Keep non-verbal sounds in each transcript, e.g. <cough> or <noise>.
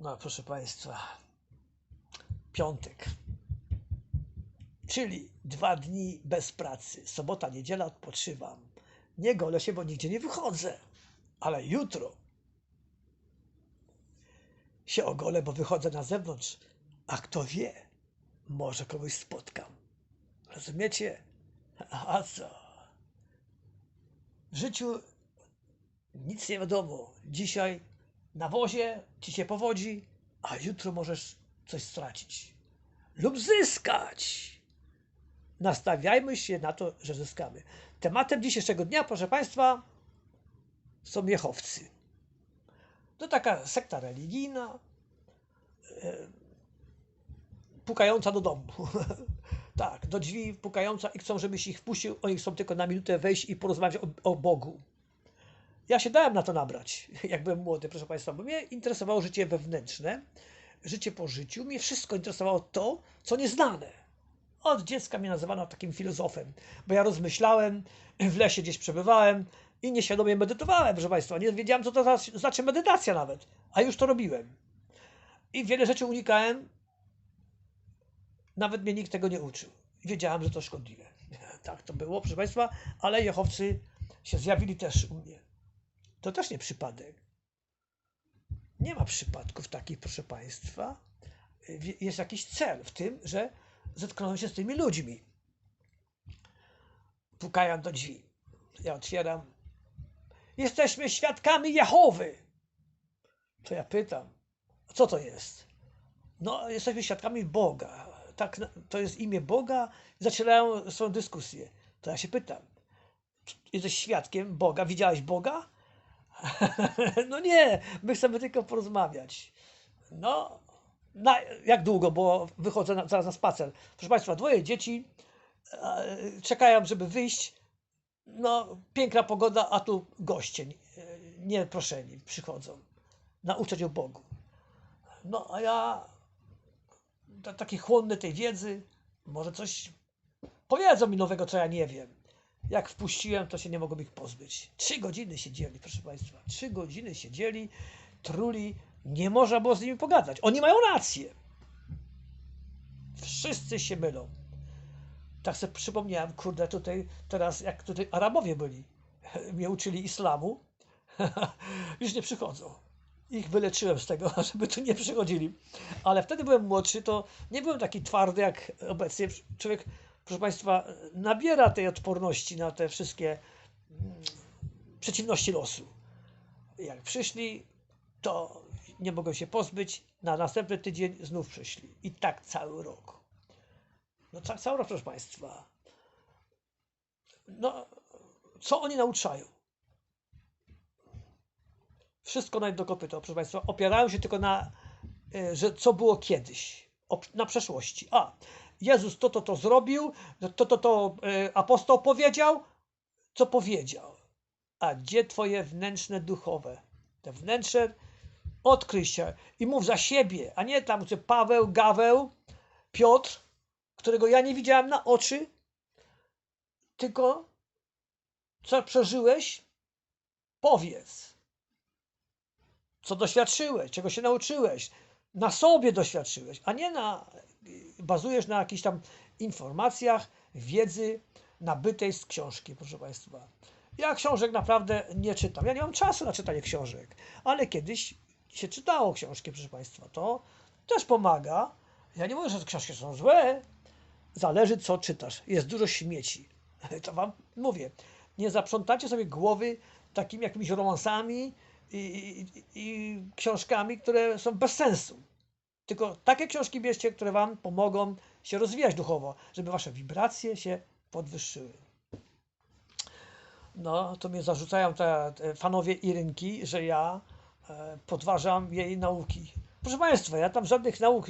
No, proszę Państwa, piątek, czyli dwa dni bez pracy. Sobota, niedziela odpoczywam. Nie golę się, bo nigdzie nie wychodzę. Ale jutro się ogolę, bo wychodzę na zewnątrz. A kto wie, może kogoś spotkam. Rozumiecie? A co? W życiu nic nie wiadomo. Dzisiaj na wozie ci się powodzi, a jutro możesz coś stracić lub zyskać. Nastawiajmy się na to, że zyskamy. Tematem dzisiejszego dnia, proszę Państwa, są Jehowcy. To taka sekta religijna, e, pukająca do domu. <laughs> tak, do drzwi pukająca i chcą, żebyś ich wpuścił. Oni chcą tylko na minutę wejść i porozmawiać o, o Bogu. Ja się dałem na to nabrać, <laughs> jak byłem młody, proszę Państwa, bo mnie interesowało życie wewnętrzne, życie po życiu. Mnie wszystko interesowało to, co nieznane. Od dziecka mnie nazywano takim filozofem, bo ja rozmyślałem, w lesie gdzieś przebywałem i nieświadomie medytowałem, proszę Państwa. Nie wiedziałem, co to znaczy medytacja nawet, a już to robiłem. I wiele rzeczy unikałem, nawet mnie nikt tego nie uczył. Wiedziałem, że to szkodliwe. <laughs> Tak to było, proszę Państwa, ale Jehowcy się zjawili też u mnie. To też nie przypadek. Nie ma przypadków takich, proszę Państwa. Jest jakiś cel w tym, że zetknąłem się z tymi ludźmi. Pukają do drzwi. Ja otwieram. Jesteśmy świadkami Jehowy. To ja pytam, co to jest? No, jesteśmy świadkami Boga. Tak, to jest imię Boga. Zaczynają swoją dyskusję. To ja się pytam, jesteś świadkiem Boga? Widziałeś Boga? <laughs> No nie, my chcemy tylko porozmawiać. No, na, jak długo, bo wychodzę na, zaraz na spacer. Proszę Państwa, dwoje dzieci e, czekają, żeby wyjść. No, piękna pogoda, a tu goście e, nieproszeni przychodzą. Nauczać o Bogu. No, a ja ta- taki chłonny tej wiedzy, może coś powiedzą mi nowego, co ja nie wiem. Jak wpuściłem, to się nie mogłem ich pozbyć. Trzy godziny siedzieli, proszę Państwa. Trzy godziny siedzieli, truli. Nie można było z nimi pogadać. Oni mają rację. Wszyscy się mylą. Tak sobie przypomniałem, kurde, tutaj teraz, jak tutaj Arabowie byli, <laughs> mnie uczyli islamu, <laughs> już nie przychodzą. Ich wyleczyłem z tego, <laughs> żeby tu nie przychodzili. Ale wtedy byłem młodszy, to nie byłem taki twardy jak obecnie. Człowiek, proszę Państwa, nabiera tej odporności na te wszystkie mm, przeciwności losu. Jak przyszli, to nie mogłem się pozbyć. Na następny tydzień znów przyszli. I tak cały rok. No tak cały rok, proszę Państwa. No, co oni nauczają? Wszystko na jedno kopyto, proszę Państwa. Opierają się tylko na, e, że co było kiedyś, na przeszłości. A, Jezus to, to, to zrobił, to, to, to e, apostoł powiedział, co powiedział. A gdzie Twoje wnętrzne duchowe? Te wnętrze odkryj się i mów za siebie, a nie tam, gdzie Paweł, Gaweł, Piotr, którego ja nie widziałem na oczy, tylko co przeżyłeś, powiedz. Co doświadczyłeś, czego się nauczyłeś, na sobie doświadczyłeś, a nie na, bazujesz na jakichś tam informacjach, wiedzy nabytej z książki, proszę Państwa. Ja książek naprawdę nie czytam. Ja nie mam czasu na czytanie książek, ale kiedyś się czytało książki, proszę Państwa. To też pomaga. Ja nie mówię, że książki są złe. Zależy, co czytasz. Jest dużo śmieci. <laughs> To Wam mówię. Nie zaprzątacie sobie głowy takimi jakimiś romansami i, i, i książkami, które są bez sensu. Tylko takie książki bierzcie, które Wam pomogą się rozwijać duchowo, żeby Wasze wibracje się podwyższyły. No, to mnie zarzucają te, te fanowie Irynki, że ja e, podważam jej nauki. Proszę Państwa, ja tam żadnych nauk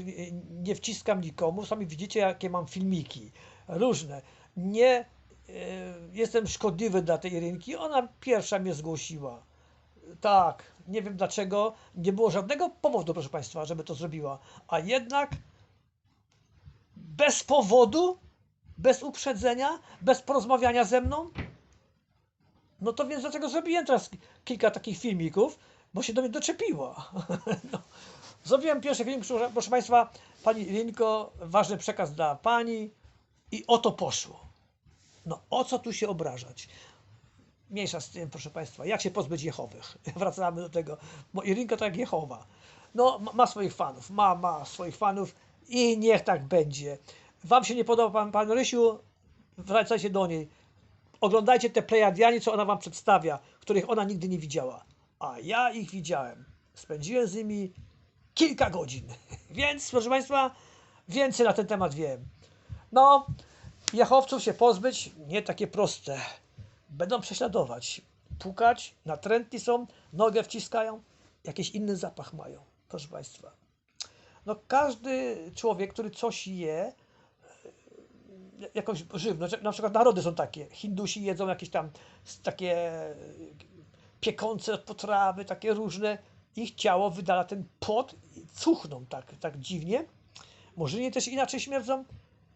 nie, wciskam nikomu. Sami widzicie, jakie mam filmiki. Różne. Nie e, jestem szkodliwy dla tej Irynki. Ona pierwsza mnie zgłosiła. Tak, nie wiem dlaczego. Nie było żadnego powodu, proszę Państwa, żeby to zrobiła. A jednak bez powodu, bez uprzedzenia, bez porozmawiania ze mną, no to więc dlaczego zrobiłem teraz kilka takich filmików, bo się do mnie doczepiła. <laughs> No, Zrobiłem pierwszy film, proszę, Państwa, Pani Irinko, ważny przekaz dla Pani i o to poszło. No o co tu się obrażać? Mniejsza z tym, proszę Państwa, jak się pozbyć Jehowych? <laughs> Wracamy do tego, bo Irinka to jak Jehowa. No, ma, swoich fanów, ma, ma swoich fanów i niech tak będzie. Wam się nie podoba Pan, pan Rysiu? Wracajcie do niej. Oglądajcie te Plejadianie, co ona Wam przedstawia, których ona nigdy nie widziała. A ja ich widziałem. Spędziłem z nimi kilka godzin. <laughs> Więc, proszę Państwa, więcej na ten temat wiem. No, Jachowców się pozbyć nie takie proste. Będą prześladować, pukać, natrętni są, nogę wciskają, jakiś inny zapach mają, proszę Państwa. No każdy człowiek, który coś je, e, jakąś żywność, na przykład narody są takie, Hindusi jedzą jakieś tam takie piekące potrawy, takie różne, ich ciało wydala ten pot, cuchną tak, tak dziwnie. Murzyni też inaczej śmierdzą,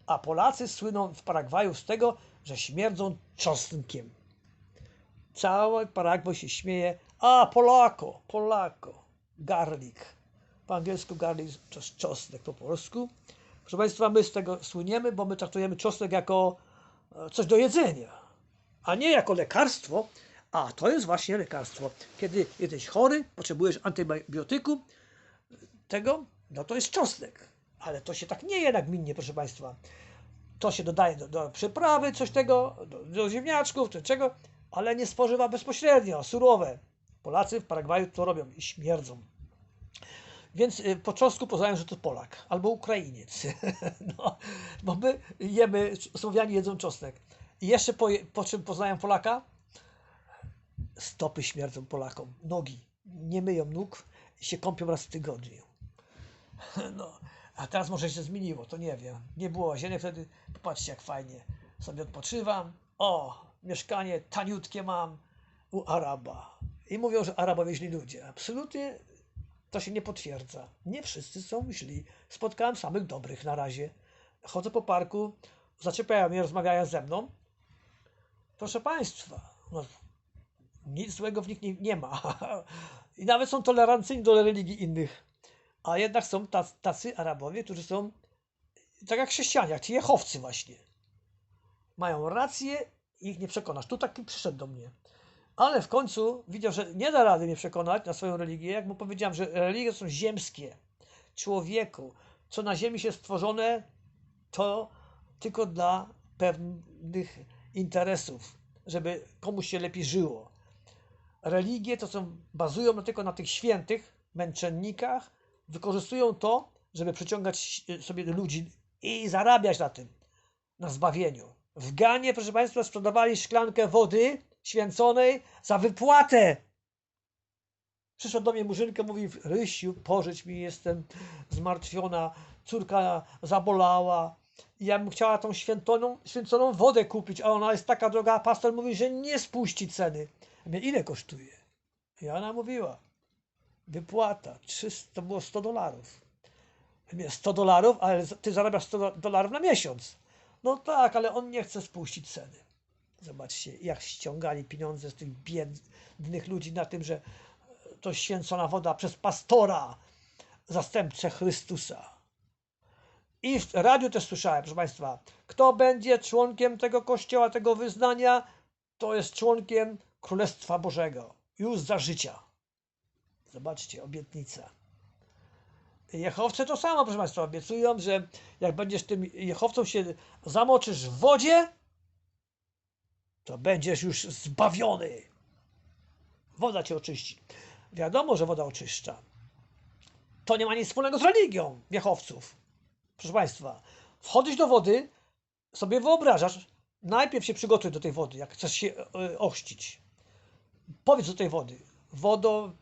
a Polacy słyną w Paragwaju z tego, że śmierdzą czosnkiem. Cały Paragwaj się śmieje, a Polako, Polako, garlic. Po angielsku garlic to jest czosnek po polsku. Proszę Państwa, my z tego słyniemy, bo my traktujemy czosnek jako e, coś do jedzenia, a nie jako lekarstwo, a to jest właśnie lekarstwo. Kiedy jesteś chory, potrzebujesz antybiotyku, tego, no to jest czosnek. Ale to się tak nie je nagminnie, proszę Państwa. To się dodaje do, do przyprawy, coś tego, do, do ziemniaczków, czy czego, ale nie spożywa bezpośrednio, surowe. Polacy w Paragwaju to robią i śmierdzą. Więc y, po czosnku poznają, że to Polak albo Ukrainiec. <laughs> no, bo my jemy, Słowianie jedzą czosnek. I jeszcze po, po czym poznają Polaka? Stopy śmierdzą Polakom, nogi. Nie myją nóg i się kąpią raz w tygodniu. <laughs> No, a teraz może się zmieniło, to nie wiem. Nie było łazienek wtedy. Popatrzcie, jak fajnie sobie odpoczywam. O, mieszkanie taniutkie mam u Araba. I mówią, że Arabowie źli ludzie. Absolutnie to się nie potwierdza. Nie wszyscy są źli. Spotkałem samych dobrych na razie. Chodzę po parku, zaczepiają mnie, rozmawiają ze mną. Proszę Państwa, no, nic złego w nich nie, nie ma. <laughs> I nawet są tolerancyjni do religii innych. A jednak są tacy, Arabowie, którzy są tak jak chrześcijanie, jak ci jechowcy właśnie. Mają rację ich nie przekonasz. Tu taki przyszedł do mnie. Ale w końcu widział, że nie da rady mnie przekonać na swoją religię, jak mu powiedziałem, że religie są ziemskie. Człowieku, co na ziemi się stworzone, to tylko dla pewnych interesów, żeby komuś się lepiej żyło. Religie to są, bazują tylko na tych świętych męczennikach, wykorzystują to, żeby przyciągać sobie ludzi i zarabiać na tym, na zbawieniu. W Ganie, proszę Państwa, sprzedawali szklankę wody święconej za wypłatę. Przyszła do mnie murzynka, mówi, Rysiu, pożycz mi, jestem zmartwiona, córka zabolała. I ja bym chciała tą święconą, święconą wodę kupić, a ona jest taka droga, a pastor mówi, że nie spuści ceny. Ja ile kosztuje? I ona mówiła, wypłata, 300, to było 100 dolarów. Ja mówię, 100 dolarów, ale ty zarabiasz 100 dolarów na miesiąc. No tak, ale on nie chce spuścić ceny. Zobaczcie, jak ściągali pieniądze z tych biednych ludzi na tym, że to święcona woda przez pastora, zastępcę Chrystusa. I w radiu też słyszałem, proszę Państwa, kto będzie członkiem tego kościoła, tego wyznania, to jest członkiem Królestwa Bożego. Już za życia. Zobaczcie, obietnica. Jechowcy to samo, proszę Państwa, obiecują, że jak będziesz tym Jechowcą się zamoczysz w wodzie, to będziesz już zbawiony. Woda cię oczyści. Wiadomo, że woda oczyszcza. To nie ma nic wspólnego z religią Jechowców. Proszę Państwa, wchodzisz do wody, sobie wyobrażasz, najpierw się przygotuj do tej wody, jak chcesz się e, ochrzcić. Powiedz do tej wody, wodo,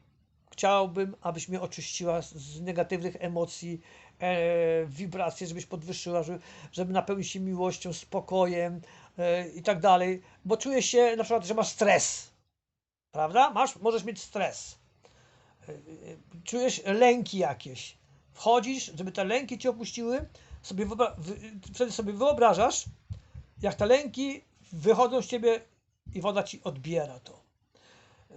chciałbym, abyś mnie oczyściła z negatywnych emocji, e, wibracji, żebyś podwyższyła, żeby, żeby napełnić się miłością, spokojem e, i tak dalej, bo czujesz się na przykład, że masz stres, prawda? Masz, możesz mieć stres. E, e czujesz lęki jakieś. Wchodzisz, żeby te lęki cię opuściły, sobie wtedy sobie wyobrażasz, jak te lęki wychodzą z ciebie i woda ci odbiera to.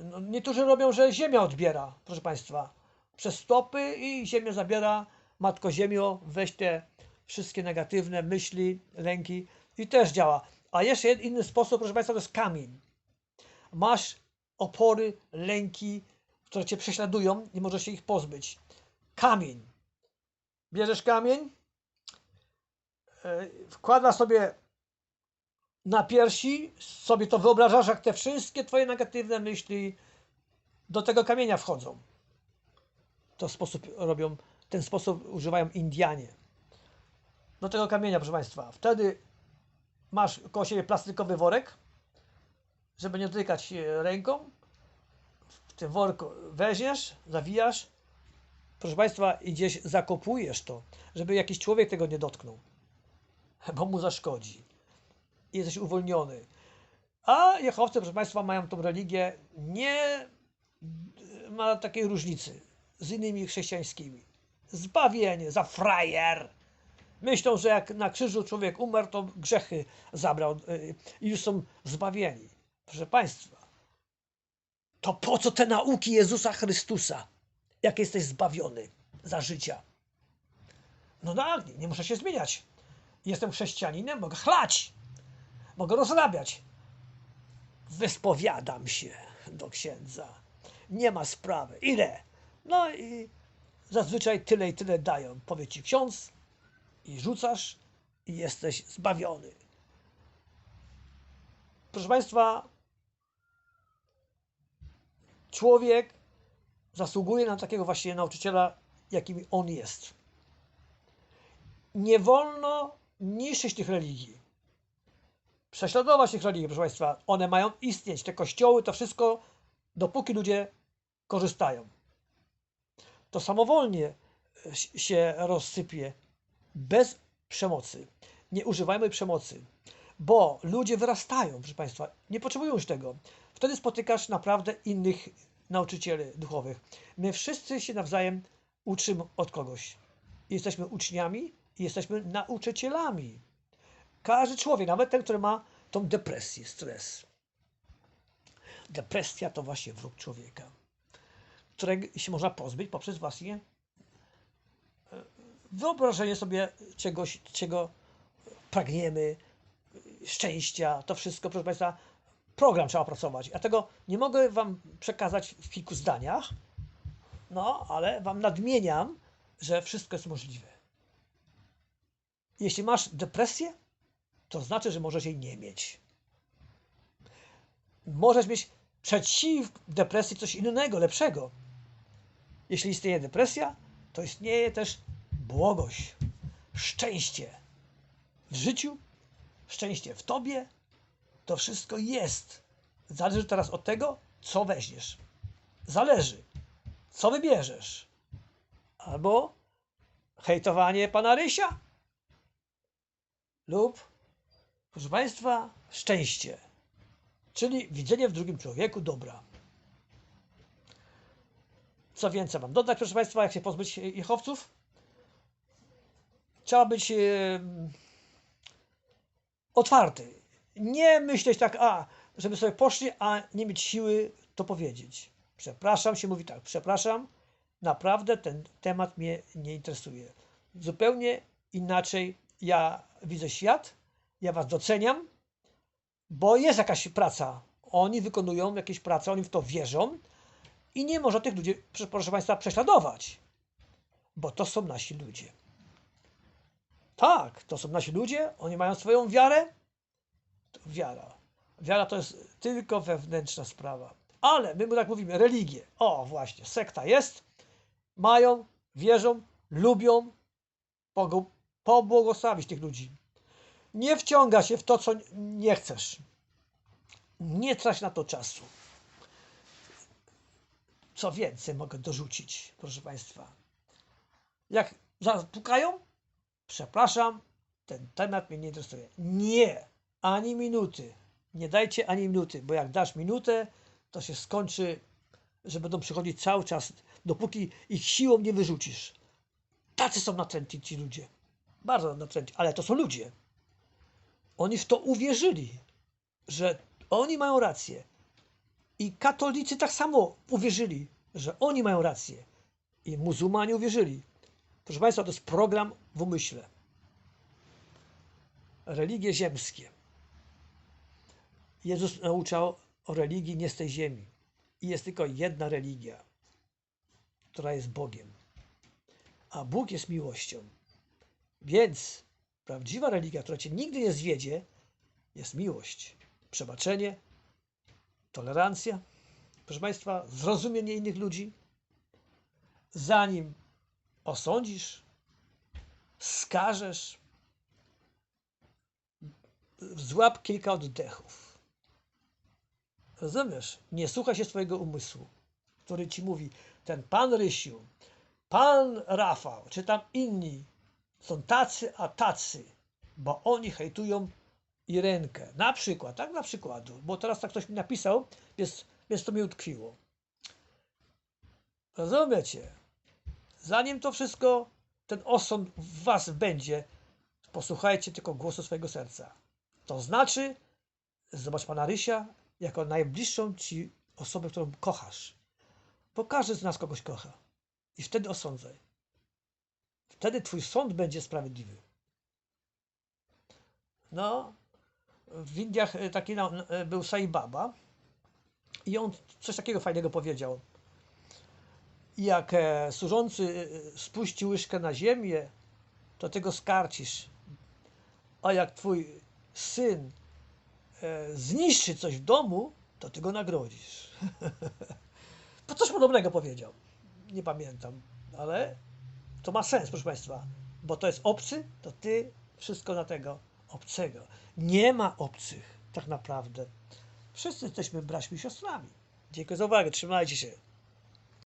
No, niektórzy robią, że ziemia odbiera, proszę Państwa. przez stopy i ziemię zabiera. Matko Ziemio, weź te wszystkie negatywne myśli, lęki i też działa. A jeszcze jeden inny sposób, proszę Państwa, to jest kamień. Masz opory, lęki, które Cię prześladują, nie możesz się ich pozbyć. Kamień. Bierzesz kamień, e, wkładasz sobie na piersi, sobie to wyobrażasz, jak te wszystkie Twoje negatywne myśli do tego kamienia wchodzą. To sposób robią, ten sposób używają Indianie. Do tego kamienia, proszę Państwa. Wtedy masz koło siebie plastikowy worek, żeby nie dotykać się ręką. W tym worku weźmiesz, zawijasz. Proszę Państwa, idziesz, zakopujesz to, żeby jakiś człowiek tego nie dotknął, bo mu zaszkodzi. Jesteś uwolniony. A Jehowcy, proszę Państwa, mają tą religię nie ma takiej różnicy z innymi chrześcijańskimi. Zbawienie za frajer. Myślą, że jak na krzyżu człowiek umarł, to grzechy zabrał y, i już są zbawieni. Proszę Państwa, to po co te nauki Jezusa Chrystusa, jak jesteś zbawiony za życia? No tak, nie muszę się zmieniać. Jestem chrześcijaninem, mogę chlać, mogę rozrabiać. Wyspowiadam się do księdza. Nie ma sprawy. Ile? No i zazwyczaj tyle i tyle dają. Powie ci ksiądz i rzucasz i jesteś zbawiony. Proszę Państwa, człowiek zasługuje na takiego właśnie nauczyciela, jakim on jest. Nie wolno niszczyć tych religii. Prześladować tych religii, proszę Państwa. One mają istnieć. Te kościoły, to wszystko, dopóki ludzie korzystają. To samowolnie się rozsypie bez przemocy. Nie używajmy przemocy, bo ludzie wyrastają, proszę Państwa, nie potrzebują już tego. Wtedy spotykasz naprawdę innych nauczycieli duchowych. My wszyscy się nawzajem uczymy od kogoś. Jesteśmy uczniami i jesteśmy nauczycielami. Każdy człowiek, nawet ten, który ma tą depresję, stres. Depresja to właśnie wróg człowieka, którego się można pozbyć poprzez właśnie wyobrażenie sobie czegoś, czego pragniemy, szczęścia, to wszystko, proszę Państwa, program trzeba opracować. Ja tego nie mogę Wam przekazać w kilku zdaniach, no, ale Wam nadmieniam, że wszystko jest możliwe. Jeśli masz depresję, to znaczy, że możesz jej nie mieć. Możesz mieć przeciw depresji coś innego, lepszego. Jeśli istnieje depresja, to istnieje też błogość, szczęście w życiu, szczęście w tobie, to wszystko jest. Zależy teraz od tego, co weźmiesz. Zależy, co wybierzesz. Albo hejtowanie pana Rysia, lub, proszę Państwa, szczęście, czyli widzenie w drugim człowieku dobra. Co więcej mam dodać, proszę Państwa, jak się pozbyć jechowców? trzeba być otwarty. Nie myśleć tak, a, żeby sobie poszli, a nie mieć siły to powiedzieć. Przepraszam, się mówi tak, przepraszam, naprawdę ten temat mnie nie interesuje. Zupełnie inaczej ja widzę świat, ja was doceniam, bo jest jakaś praca. Oni wykonują jakieś prace, oni w to wierzą i nie można tych ludzi, proszę Państwa, prześladować, bo to są nasi ludzie. Tak, to są nasi ludzie, oni mają swoją wiarę. Wiara. Wiara to jest tylko wewnętrzna sprawa. Ale my mu tak mówimy, religię. O, właśnie, sekta jest. Mają, wierzą, lubią pobłogosławić tych ludzi. Nie wciąga się w to, co nie chcesz. Nie trać na to czasu. Co więcej mogę dorzucić, proszę Państwa. Jak zapukają, Przepraszam, ten temat mnie nie interesuje. Nie, ani minuty. Nie dajcie ani minuty, bo jak dasz minutę, to się skończy, że będą przychodzić cały czas, dopóki ich siłą nie wyrzucisz. Tacy są natręci ci ludzie. Bardzo natręci, ale to są ludzie. Oni w to uwierzyli, że oni mają rację. I katolicy tak samo uwierzyli, że oni mają rację. I muzułmanie uwierzyli. Proszę Państwa, to jest program w umyśle. Religie ziemskie. Jezus nauczał o religii nie z tej ziemi. I jest tylko jedna religia, która jest Bogiem. A Bóg jest miłością. Więc prawdziwa religia, która cię nigdy nie zwiedzie, jest miłość, przebaczenie, tolerancja. Proszę Państwa, zrozumienie innych ludzi, zanim osądzisz, skażesz, złap kilka oddechów. Rozumiesz? Nie słuchaj się swojego umysłu, który ci mówi, ten pan Rysiu, pan Rafał, czy tam inni są tacy, a tacy, bo oni hejtują Irenkę. Na przykład, tak na przykładu, bo teraz tak ktoś mi napisał, więc, więc to mi utkwiło. Rozumiecie? Zanim to wszystko, ten osąd w was będzie, posłuchajcie tylko głosu swojego serca. To znaczy, zobacz pana Rysia jako najbliższą ci osobę, którą kochasz. Bo każdy z nas kogoś kocha. I wtedy osądzaj. Wtedy twój sąd będzie sprawiedliwy. No, w Indiach e, taki e, był Sai Baba i on coś takiego fajnego powiedział. Jak e, służący spuści łyżkę na ziemię, to ty go skarcisz. A jak twój syn zniszczy coś w domu, to ty go nagrodzisz. <laughs> to coś podobnego powiedział. Nie pamiętam, ale to ma sens, proszę Państwa, bo to jest obcy, to ty wszystko na tego obcego. Nie ma obcych, tak naprawdę. Wszyscy jesteśmy braćmi i siostrami. Dziękuję za uwagę, trzymajcie się.